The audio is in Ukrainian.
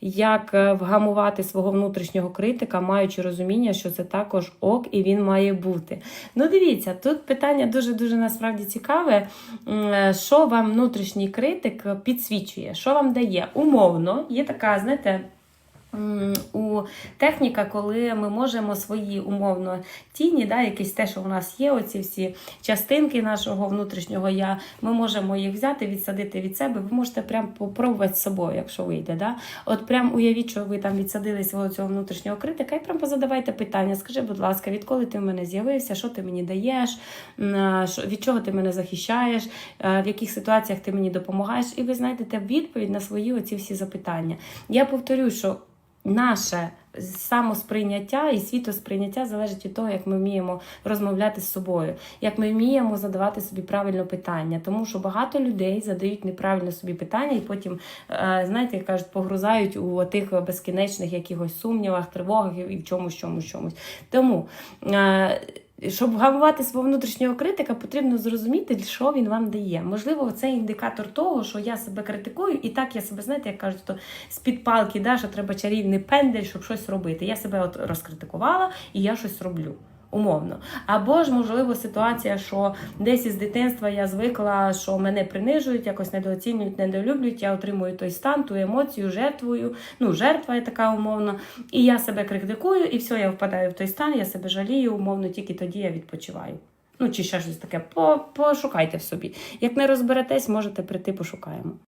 як е, вгамувати свого внутрішнього критика, маючи розуміння, що це також ок і він має бути. Ну, дивіться, тут питання дуже-дуже насправді цікаве. Е, Що вам внутрішній критик підсвічує? Що вам дає? Умовно, є така, знаєте. У техніка, коли ми можемо свої умовно тіні, да, якісь те, що у нас є, оці всі частинки нашого внутрішнього я, ми можемо їх взяти, відсадити від себе. Ви можете прям попробувати з собою, якщо вийде. Да? От прям уявіть, що ви там відсадили свого цього внутрішнього критика, і прям позадавайте питання. Скажи, будь ласка, відколи ти в мене з'явився, що ти мені даєш, від чого ти мене захищаєш, в яких ситуаціях ти мені допомагаєш, і ви знайдете відповідь на свої оці всі запитання. Я повторюю, що наше самосприйняття і світосприйняття залежить від того, як ми вміємо розмовляти з собою, як ми вміємо задавати собі правильно питання. Тому що багато людей задають неправильно собі питання, і потім, е, знаєте, як кажуть, погрузають у тих безкінечних якихось сумнівах, тривогах і в чомусь, чомусь, чомусь. Тому. Щоб гамувати свого внутрішнього критика, потрібно зрозуміти, що він вам дає. Можливо, це індикатор того, що я себе критикую, і так я себе, знаєте, як кажуть, то з-під палки, да, що треба чарівний пендель, щоб щось робити. Я себе от розкритикувала і я щось роблю. Умовно. Або ж, можливо, ситуація, що десь із дитинства я звикла, що мене принижують, якось недооцінюють, недолюблюють, я отримую той стан, ту емоцію, жертвою. Ну, жертва є така умовно. І я себе критикую, і все, я впадаю в той стан, я себе жалію, умовно, тільки тоді я відпочиваю. Ну, чи ще щось таке. По- Пошукайте в собі. Як не розберетесь, можете прийти, пошукаємо.